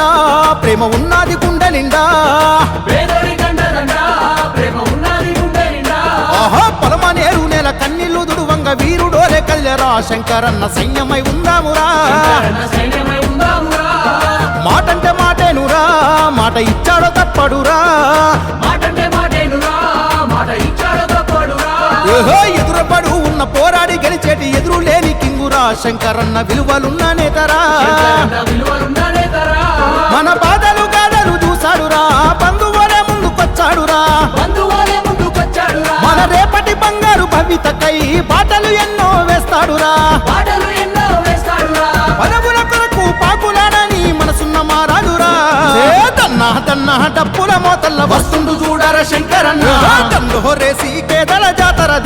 కండదండ ప్రేమ ఉన్నది గుండె నిండా. ఆహా పొలమనేరు నెల కన్నీళ్ళు దుడువంగ వీరుడోలే కల్లెరా శంకరన్న సైన్యమై ఉందామురా. మాటంటే మాటేనురా మాట ఇచ్చాడో తప్పడురా. మాటంటే మాటేనురా మాట ఇచ్చాడు తప్పడురా. ఏహో ఎదురపడు ఉన్న పోరాడి గెలిచేటి ఎదురు లేని కింగురా శంకరన్న విలువలున్న నేతరా. మన బాధలు గాథలు చూసాడురా బంధువులే ముందుకొచ్చాడురా. మన రేపటి బంగారు భవితకై బాటలు ఎన్నో వేస్తాడురా. పాటలు ఎన్నో వేస్తాడురా. పదవుల కొరకు పాకులాడని మనసున్న మారాడురా. ఏ దన్నా దన్నా డప్పుల మోతల్ల వస్తుండు చూడర శంకరన్న. దండు హొరేసి కేదల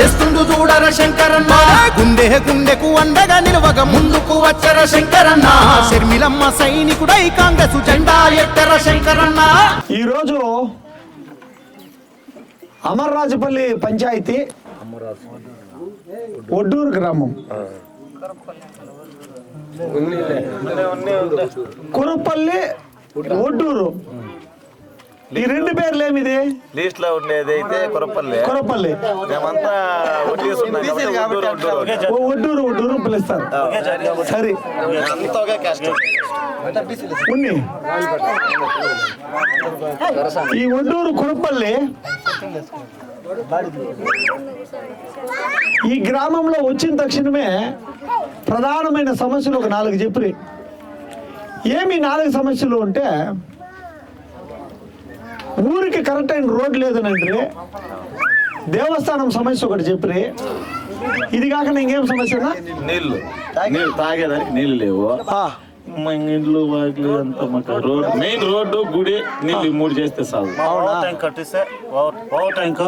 తెస్తుండు చూడర శంకరన్న. గుండె గుండెకు అండగా నిలవగ ముందుకు వచ్చర శంకరన్న. షర్మిలమ్మ సైనికుడై కాంగ్రెస్ జెండా ఎత్తర శంకరన్న. ఈరోజు అమర్రాజపల్లి పంచాయతీ ఒడ్డూరు గ్రామం. కురుపల్లి ఒడ్డూరు. ఈ రెండు పేర్లు ఏమిది? లీస్ట్లో ఉండేది అయితే కొరపల్లి. కురపల్లి. మేమంతా ఒడ్డూరు, ఒడ్డూరు. ఓ ఒడ్డూరు ఒడ్డూరు పిలుస్తారు. సరే. ఉన్ని. ఈ ఒడ్డూరు కురపల్లి ఈ గ్రామంలో వచ్చిన తక్షణమే ప్రధానమైన సమస్యలు ఒక నాలుగు చెప్పి ఏమి నాలుగు సమస్యలు అంటే ఊరికి కరెక్ట్ అయిన రోడ్ లేదనండి దేవస్థానం సమస్య ఒకటి చెప్పి ఇది కాకుండా ఇంకేం సమస్యనా నీళ్ళు నీళ్ళు. తాగేదానికి నీళ్ళు లేవు. మా ఇండ్లు వాకిలు అంతా మాకు రోడ్ మెయిన్ రోడ్డు గుడి నీళ్ళు మూడు చేస్తే చాలు. పవర్ ట్యాంక్ కట్టిస్తే పవర్ ట్యాంక్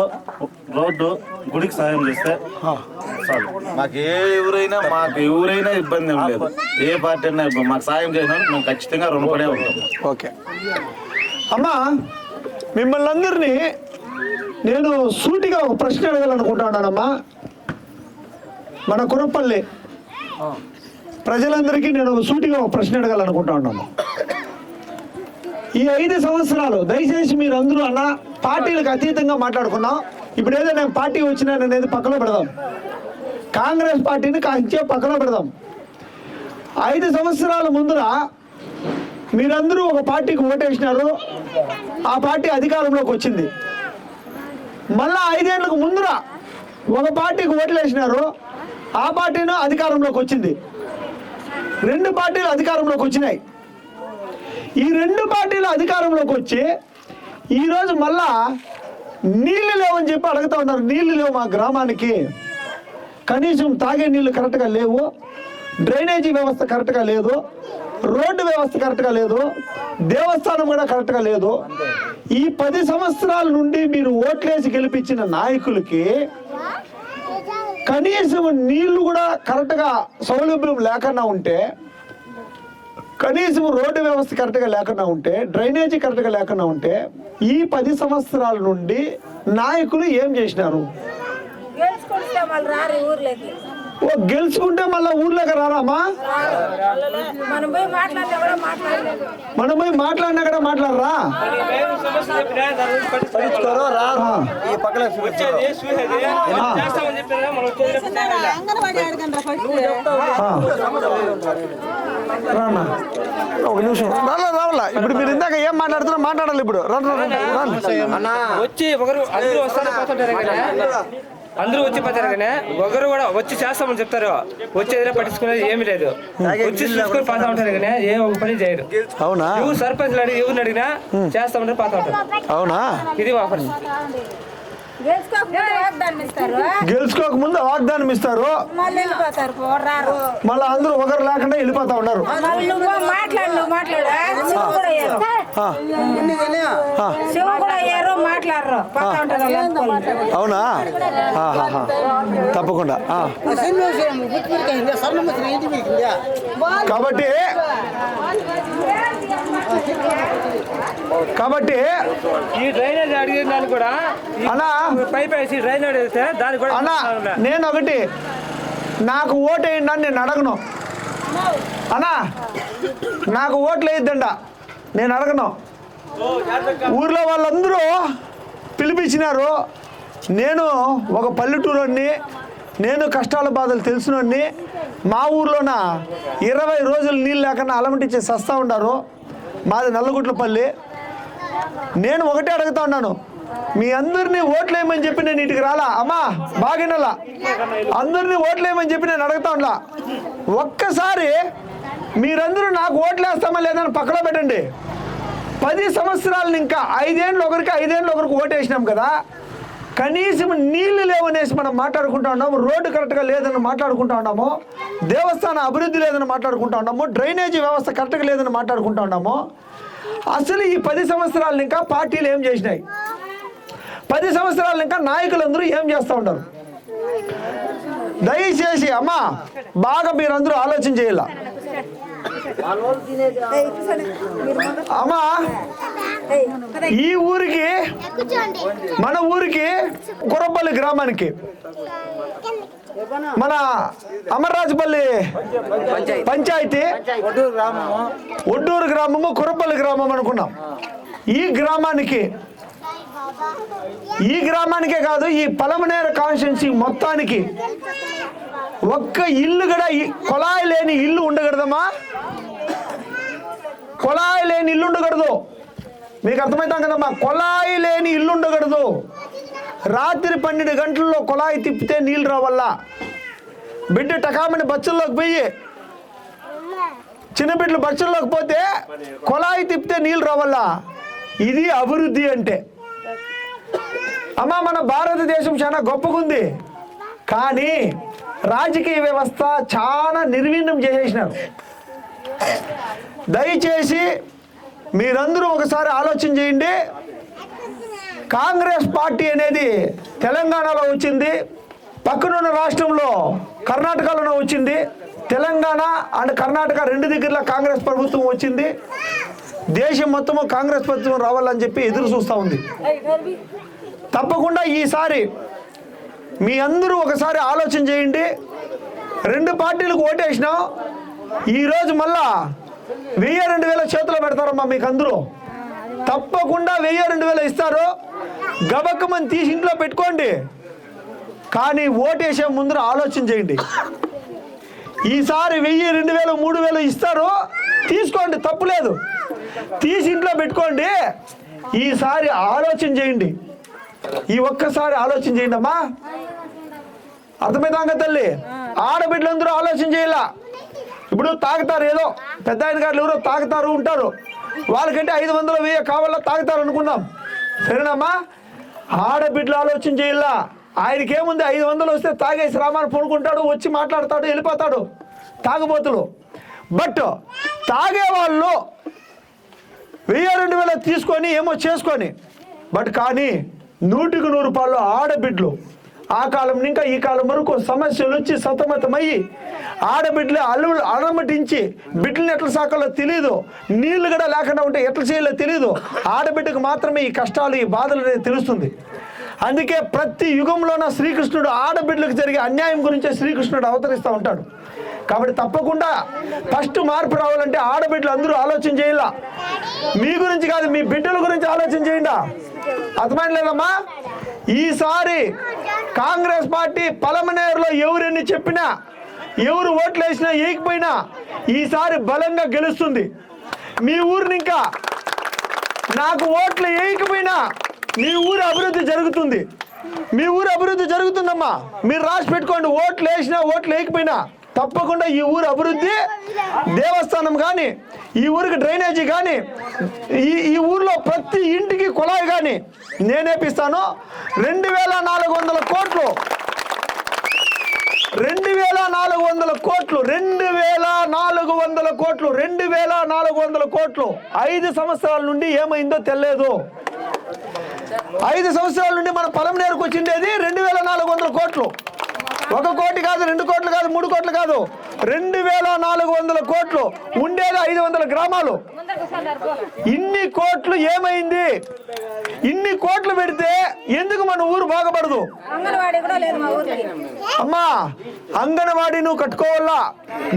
రోడ్డు గుడికి సాయం చేస్తే చాలు. మాకు ఏ ఊరైనా మాకు ఏ ఊరైనా ఇబ్బంది ఏం లేదు. ఏ పార్టీ అయినా మాకు సాయం చేసినా మేము ఖచ్చితంగా రుణపడే ఉంటాం. ఓకే. అమ్మా మిమ్మల్ని అందరినీ నేను సూటిగా ఒక ప్రశ్న అడగాలనుకుంటున్నానమ్మా మన కురపల్లి. ప్రజలందరికీ నేను సూటిగా ఒక ప్రశ్న అడగాలనుకుంటా ఉన్నాను. ఈ ఐదు సంవత్సరాలు దయచేసి మీరు అందరూ అన్న పార్టీలకు అతీతంగా మాట్లాడుకున్నాం ఇప్పుడు ఏదో నేను పార్టీ వచ్చినా అనేది పక్కన పెడదాం. కాంగ్రెస్ పార్టీని కాంచే పక్కన పెడదాం. ఐదు సంవత్సరాల ముందర మీరందరూ ఒక పార్టీకి ఓటేసినారు ఆ పార్టీ అధికారంలోకి వచ్చింది. మళ్ళా ఐదేళ్ళకు ముందర ఒక పార్టీకి ఓట్లు వేసినారు. ఆ పార్టీను అధికారంలోకి వచ్చింది. రెండు పార్టీలు అధికారంలోకి వచ్చినాయి. ఈ రెండు పార్టీలు అధికారంలోకి వచ్చి ఈరోజు మళ్ళా నీళ్ళు లేవని చెప్పి అడుగుతా ఉన్నారు. నీళ్ళు లేవు మా గ్రామానికి. కనీసం తాగే నీళ్ళు కరెక్ట్గా లేవు. డ్రైనేజీ వ్యవస్థ కరెక్ట్గా లేదు. రోడ్డు వ్యవస్థ కరెక్ట్గా లేదు దేవస్థానం కూడా కరెక్ట్గా లేదు. ఈ పది సంవత్సరాల నుండి మీరు ఓట్లేసి గెలిపించిన నాయకులకి కనీసం నీళ్ళు కూడా కరెక్ట్గా సౌలభ్యం లేకుండా ఉంటే కనీసం రోడ్డు వ్యవస్థ కరెక్ట్గా లేకుండా ఉంటే డ్రైనేజీ కరెక్ట్గా లేకుండా ఉంటే ఈ పది సంవత్సరాల నుండి నాయకులు ఏం చేసినారు? గెలుచుకుంటే మళ్ళీ ఊర్లోకి రారామా? మనం పోయి మాట్లాడినా కూడా మాట్లాడరా. రానా? ఒక నిమిషం. రాలా రావాలా ఇప్పుడు మీరు ఇందాక ఏం మాట్లాడుతున్నా మాట్లాడాలి ఇప్పుడు. రండి వచ్చి ఒకరు అందరూ అందరూ వచ్చి పోతారు కానీ ఒకరు కూడా వచ్చి చేస్తామని చెప్తారు. వచ్చేది పట్టించుకునేది ఏమీ లేదు. వచ్చి చూసుకొని పాతా ఉంటారు కానీ ఏ ఒక పని చేయరు. అవునా? ఎవరు సర్పంచ్ అడిగి ఎవరిని అడిగినా చేస్తామంటే పాతా ఉంటారు. అవునా? ఇది మా గెలుచుకోక ముందు వాగ్దానం ఇస్తారు మళ్ళీ అందరూ ఒకరు లేకుండా వెళ్ళిపోతా ఉన్నారు. అవునా. తప్పకుండా. ఆ. కాబట్టి కాబట్టి ఈ డ్రైనేజ్ అడిగిన దానికి కూడా అన్నా. పైప్ వేసి డ్రైనేజ్ వేస్తే దానికి కూడా అన్నా నేను ఒకటి నాకు ఓటు వేయండి అని నేను అడగను. అన్నా నాకు ఓట్లు వేయద్దండ నేను అడగను. ఊర్లో వాళ్ళందరూ పిలిపించినారు. నేను ఒక పల్లెటూరుని నేను కష్టాల బాధలు తెలిసినోడిని మా ఊర్లోన ఇరవై రోజులు నీళ్ళు లేకుండా అలమటించి సస్తా ఉండారు. మాది నల్లగుట్లపల్లి. నేను ఒకటే అడుగుతా ఉన్నాను. మీ అందరినీ ఓట్లేయమని చెప్పి నేను ఇటుకు రాలా? అమ్మా బాగినలా? అందరినీ ఓట్లేయమని చెప్పి నేను అడుగుతా ఉండలా ఒక్కసారి మీరందరూ నాకు ఓట్లేస్తామా లేదని పక్కన పెట్టండి. పది సంవత్సరాలు ఇంకా ఐదేళ్ళు ఒకరికి ఐదేళ్ళు ఒకరికి ఓటేసినాం కదా. కనీసం నీళ్ళు లేవనేసి మనం మాట్లాడుకుంటా ఉన్నాము రోడ్డు కరెక్ట్గా లేదని మాట్లాడుకుంటా ఉన్నాము దేవస్థాన అభివృద్ధి లేదని మాట్లాడుకుంటా ఉన్నాము డ్రైనేజీ వ్యవస్థ కరెక్ట్గా లేదని మాట్లాడుకుంటా ఉన్నాము. అసలు ఈ పది సంవత్సరాలు ఇంకా పార్టీలు ఏం చేసినాయి? పది సంవత్సరాలు ఇంకా నాయకులందరూ ఏం చేస్తూ ఉంటారు దయచేసి అమ్మా బాగా మీరందరూ ఆలోచన చేయాల? అమ్మా ఈ ఊరికి మన ఊరికి కురపల్లి గ్రామానికి మన అమర్రాజపల్లి పంచాయతీ ఒడ్డూరు గ్రామము కురపల్లి గ్రామం అనుకున్నాం. ఈ గ్రామానికి ఈ గ్రామానికే కాదు ఈ పలమనేరు కాన్స్టిట్యున్సీ మొత్తానికి ఒక్క ఇల్లు కూడా కొలాయి లేని ఇల్లు ఉండకూడదమ్మా. కొలాయి లేని ఇల్లు ఉండకూడదు మీకు అర్థమవుతాం కదమ్మా కొలాయి లేని ఇల్లు ఉండకూడదు రాత్రి పన్నెండు గంటల్లో కొలాయి తిప్పితే నీళ్ళు రావల్ల. బిడ్డ టకామని బచ్చల్లోకి పోయి చిన్న బిడ్డలు బచ్చల్లోకి పోతే కొలాయి తిప్పితే నీళ్ళు రావల్ల. ఇది అభివృద్ధి అంటే. అమ్మ మన భారతదేశం చాలా గొప్పగుంది. కానీ రాజకీయ వ్యవస్థ చాలా నిర్వీణం చేసేసినారు. దయచేసి మీరందరూ ఒకసారి ఆలోచన చేయండి. కాంగ్రెస్ పార్టీ అనేది తెలంగాణలో వచ్చింది. పక్కనున్న రాష్ట్రంలో కర్ణాటకలోనే వచ్చింది. తెలంగాణ అండ్ కర్ణాటక రెండు దగ్గరలో కాంగ్రెస్ ప్రభుత్వం వచ్చింది. దేశం మొత్తము కాంగ్రెస్ ప్రభుత్వం రావాలని చెప్పి ఎదురు చూస్తూ ఉంది. తప్పకుండా ఈసారి మీ అందరూ ఒకసారి ఆలోచన చేయండి. రెండు పార్టీలకు ఓటేసినాం. ఈరోజు మళ్ళా వెయ్యి రెండు వేల చేతిలో పెడతారమ్మా మీకు అందరూ తప్పకుండా వెయ్యి రెండు వేలు ఇస్తారు. గబక్కమని తీసి ఇంట్లో పెట్టుకోండి. కానీ ఓటేసే ముందర ఆలోచన చేయండి. ఈసారి వెయ్యి రెండు వేలు మూడు వేలు ఇస్తారు. తీసుకోండి తప్పులేదు తీసి ఇంట్లో పెట్టుకోండి. ఈసారి ఆలోచన చేయండి. ఈ ఒక్కసారి ఆలోచన చేయండి అమ్మా అర్థమైందా తల్లి? ఆడబిడ్డలందరూ ఆలోచన చేయాల? ఇప్పుడు తాగుతారు ఏదో పెద్ద ఆయన గారు ఎవరో తాగుతారు ఉంటారు. వాళ్ళకంటే ఐదు వందలు వెయ్యి కావాలా తాగుతారు అనుకుందాం సరేనమ్మా? ఆడబిడ్డలు ఆలోచన చేయాలా? ఆయనకేముంది ఐదు వందలు వస్తే తాగేసి రామాను పడుకుంటాడు వచ్చి మాట్లాడతాడు వెళ్ళిపోతాడు తాగుబోతులు. బట్ తాగే వాళ్ళు వెయ్యి రెండు వేల తీసుకొని ఏమో చేసుకొని. బట్ కానీ నూటికి నూరు రూపాయలు ఆడబిడ్డలు ఆ కాలం ఇంకా ఈ కాలం వరకు సమస్యలు వచ్చి సతమతమయ్యి ఆడబిడ్డలు అల్లు అలమటించి బిడ్డలు ఎట్లా సాకాలో తెలియదు నీళ్ళు కూడా లేకుండా ఉంటే ఎట్లా చేయాలో తెలియదు ఆడబిడ్డకు మాత్రమే ఈ కష్టాలు ఈ బాధలు అనేది తెలుస్తుంది. అందుకే ప్రతి యుగంలోన శ్రీకృష్ణుడు ఆడబిడ్డలకు జరిగే అన్యాయం గురించే శ్రీకృష్ణుడు అవతరిస్తూ ఉంటాడు. కాబట్టి తప్పకుండా ఫస్ట్ మార్పు రావాలంటే ఆడబిడ్డలు అందరూ ఆలోచన చేయాల. మీ గురించి కాదు మీ బిడ్డల గురించి ఆలోచన చేయండి. అర్థమైన లేదమ్మా? ఈసారి కాంగ్రెస్ పార్టీ పలమనేరులో ఎవరని చెప్పినా ఎవరు ఓట్లు వేసినా ఏకపోయినా ఈసారి బలంగా గెలుస్తుంది. మీ ఊరిని ఇంకా నాకు ఓట్లు వేయకపోయినా మీ ఊరు అభివృద్ధి జరుగుతుంది. మీ ఊరు అభివృద్ధి జరుగుతుందమ్మా. మీరు రాసి పెట్టుకోండి ఓట్లు వేసినా ఓట్లు వేయకపోయినా తప్పకుండా ఈ ఊరు అభివృద్ధి దేవస్థానం కానీ ఈ ఊరికి డ్రైనేజీ కానీ ఈ ఈ ఊర్లో ప్రతి ఇంటికి కుళాయి కానీ నేనేపిస్తాను రెండు వేల నాలుగు వందల కోట్లు రెండు వేల నాలుగు వందల కోట్లు రెండు వేల నాలుగు వందల కోట్లు రెండు వేల నాలుగు వందల కోట్లు. ఐదు సంవత్సరాల నుండి ఏమైందో తెలియదు ఐదు సంవత్సరాల నుండి మన పొలం నేరుకు వచ్చిండేది రెండు వేల నాలుగు వందల కోట్లు. ఒక కోటి కాదు రెండు కోట్లు కాదు మూడు కోట్లు కాదు. రెండు వేల నాలుగు వందల కోట్లు ఉండేది ఐదు వందల గ్రామాలు. ఇన్ని కోట్లు ఏమైంది? ఇన్ని కోట్లు పెడితే ఎందుకు మన ఊరు బాగుపడదు? అమ్మా అంగన్వాడీ నువ్వు కట్టుకోవాలా?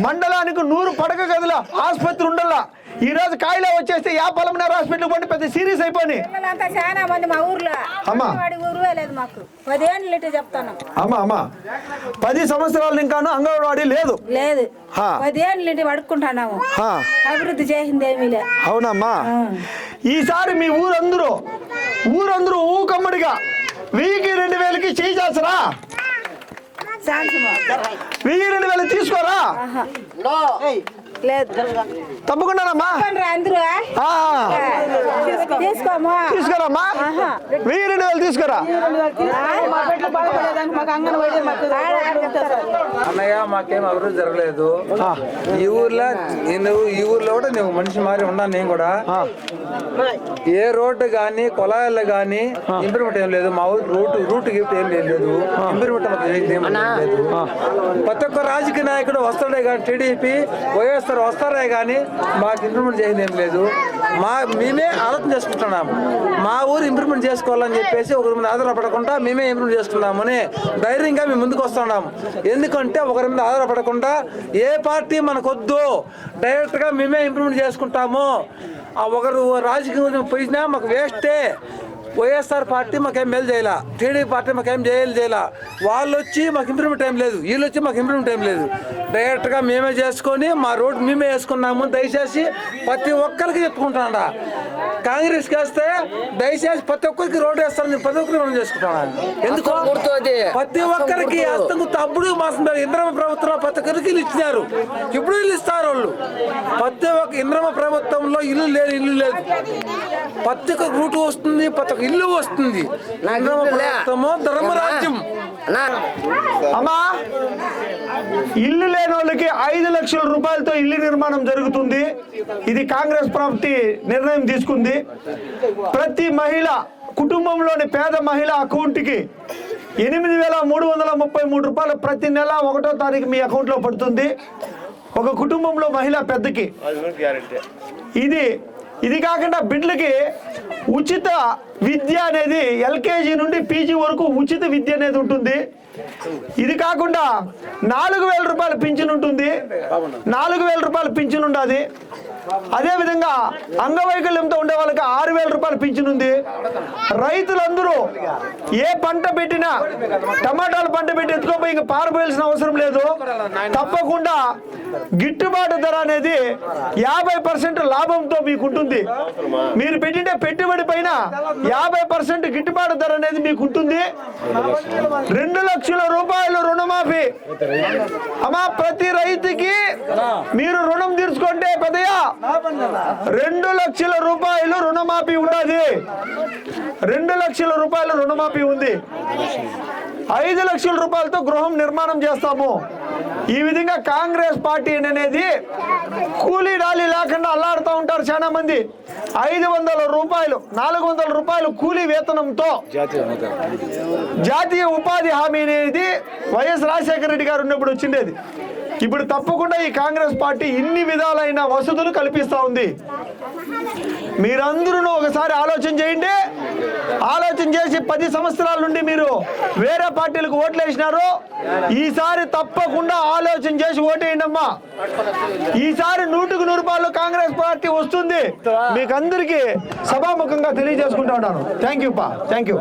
మండలానికి నూరు పడక గదుల ఆసుపత్రి ఉండాలా? ఈ రోజు కాయిలా వచ్చేస్తే యా పలమనేరు హాస్పిటల్ పోండి పెద్ద సీరియస్ అయిపోయి పిల్లలంతా చాలా మంది మా ఊర్లో. అమ్మా. లేదు మాకు. పదేళ్ళు ఇటు చెప్తాను. అమ్మా అమ్మా. పది సంవత్సరాలు ఇంకాను అంగన్వాడీ లేదు. లేదు. పదేళ్ళు ఇటు పడుకుంటున్నాము. అభివృద్ధి చేసింది ఏమీ లే అవునమ్మా. ఈసారి మీ ఊరందరూ ఊరందరూ ఊకమ్మడిగా వెయ్యికి రెండు వేలకి చేయి చేస్తారా శాంతమా వెయ్యి రెండు వేలు తీసుకోరా? లేదు తప్పకుండానమ్మా. అందరూ తీసుకోమా తీసుకోరమ్మా. వెయ్యి రెండు వేలు తీసుకోరా. అన్నయ్య మాకేం అభివృద్ధి జరగలేదు. ఈ ఊర్లో నేను ఈ ఊర్లో కూడా నువ్వు మనిషి మారి ఉన్నాను నేను కూడా. ఏ రోడ్డు కానీ కొలాయిలు కానీ ఇంప్రూవ్మెంట్ ఏం లేదు. మా ఊరు రూట్ రూట్ గిఫ్ట్ ఏం లేదు. ఇంప్రూవ్మెంట్ లేదు. ప్రతి ఒక్క రాజకీయ నాయకుడు వస్తాడే కానీ టీడీపీ వైఎస్ఆర్ వస్తారే కానీ మాకు ఇంప్రూవ్మెంట్ చేసింది ఏం లేదు. మా మేమే ఆలోచన చేసుకుంటున్నాము మా ఊరు ఇంప్రూవ్మెంట్ చేసుకోవాలని చెప్పేసి ఒకరి మీద ఆధారపడకుండా మేమే ఇంప్రూవ్ చేసుకున్నామని ధైర్యంగా మేము ముందుకు వస్తున్నాము ఎందుకంటే ఒకరి మీద ఆధారపడకుండా ఏ పార్టీ మనకొద్దు డైరెక్ట్గా మేమే ఇంప్రూవ్మెంట్ చేసుకుంటాము. ఆ ఒకరు రాజకీయం పోయినా మాకు వేస్టే వైఎస్ఆర్ పార్టీ మాకేం మేలు చేయాల? టీడీపీ పార్టీ మాకేం చేయాలి చేయాల? వాళ్ళు వచ్చి మాకు ఇంప్రూవ్మెంట్ ఏం లేదు. వీళ్ళు వచ్చి మాకు ఇంప్రూవ్మెంట్ ఏం లేదు. డైరెక్ట్గా మేమే చేసుకొని మా రోడ్ మేమే వేసుకున్నాము. దయచేసి ప్రతి ఒక్కరికి చెప్పుకుంటాడా కాంగ్రెస్కి వేస్తే దయచేసి ప్రతి ఒక్కరికి రోడ్డు వేస్తారని ప్రతి ఒక్కరికి మనం చేసుకుంటాను ఎందుకు? ప్రతి ఒక్కరికి హస్తం గుర్తు. అప్పుడు మాసం ఇంద్రమ ప్రభుత్వం ప్రతి ఒక్కరికి ఇల్లు ఇచ్చినారు. ఇప్పుడు ఇల్లు ఇస్తారు వాళ్ళు. ప్రతి ఒక్క ఇంద్రమ ప్రభుత్వంలో ఇల్లు లేదు ఇల్లు లేదు. ప్రతి ఒక్క రూట్ వస్తుంది ప్రతి ఒక్క ఇల్లు వస్తుంది. ధర్మరాజ్యం. అమ్మా ఇల్లు లేని వాళ్ళకి ఐదు లక్షల రూపాయలతో ఇల్లు నిర్మాణం జరుగుతుంది. ఇది కాంగ్రెస్ ప్రాపర్టీ నిర్ణయం తీసుకుంది. ప్రతి మహిళ కుటుంబంలోని పేద మహిళ అకౌంట్కి ఎనిమిది వేల మూడు వందల ముప్పై మూడు రూపాయలు ప్రతి నెల ఒకటో తారీఖు మీ అకౌంట్లో పడుతుంది. ఒక కుటుంబంలో మహిళ పెద్దకి. ఇది ఇది కాకుండా బిడ్డలకి ఉచిత విద్య అనేది ఎల్కేజీ నుండి పీజీ వరకు ఉచిత విద్య అనేది ఉంటుంది. ఇది కాకుండా నాలుగు వేల రూపాయల పింఛన్ ఉంటుంది. నాలుగు వేల రూపాయల పింఛన్ ఉండాలి అదేవిధంగా అంగవైకల్యంతో ఉండే వాళ్ళకి ఆరు వేల రూపాయలు పింఛన్ ఉంది. రైతులందరూ ఏ పంట పెట్టినా టమాటాలు పంట పెట్టి ఎత్తుకోపోయి ఇంకా పారిపోయాల్సిన అవసరం లేదు. తప్పకుండా గిట్టుబాటు ధర అనేది యాభై పర్సెంట్ లాభంతో మీకు ఉంటుంది. మీరు పెట్టిన పెట్టుబడి పైన యాభై పర్సెంట్ గిట్టుబాటు ధర అనేది మీకు ఉంటుంది. రెండు లక్షల రూపాయలు రుణమాఫీ. అమ్మా ప్రతి రైతుకి మీరు రుణం తీర్చుకుంటే పెద్దయా రెండు లక్షల రూపాయలు రుణమాఫీ ఉన్నది రెండు లక్షల రూపాయలు రుణమాఫీ ఉంది. ఐదు లక్షల రూపాయలతో గృహం నిర్మాణం చేస్తాము. ఈ విధంగా కాంగ్రెస్ పార్టీ అనేది కూలీ డాలి లేకుండా అల్లాడుతూ ఉంటారు చాలా మంది. ఐదు వందల రూపాయలు నాలుగు వందల రూపాయలు కూలీ వేతనంతో జాతీయ ఉపాధి హామీ అనేది వైఎస్ రాజశేఖర రెడ్డి గారు ఉన్నప్పుడు వచ్చిండేది. ఇప్పుడు తప్పకుండా ఈ కాంగ్రెస్ పార్టీ ఇన్ని విధాలైన వసతులు కల్పిస్తూ ఉంది. మీరందరూ ఒకసారి ఆలోచన చేయండి. ఆలోచన చేసి పది సంవత్సరాల నుండి మీరు వేరే పార్టీలకు ఓట్లు వేసినారు. ఈసారి తప్పకుండా ఆలోచన చేసి ఓటేయండి అమ్మా. ఈసారి నూటికి నూరు రూపాయలు కాంగ్రెస్ పార్టీ వస్తుంది. మీకు అందరికీ సభాముఖంగా తెలియజేసుకుంటా ఉన్నాను. థ్యాంక్ యూ పా థ్యాంక్ యూ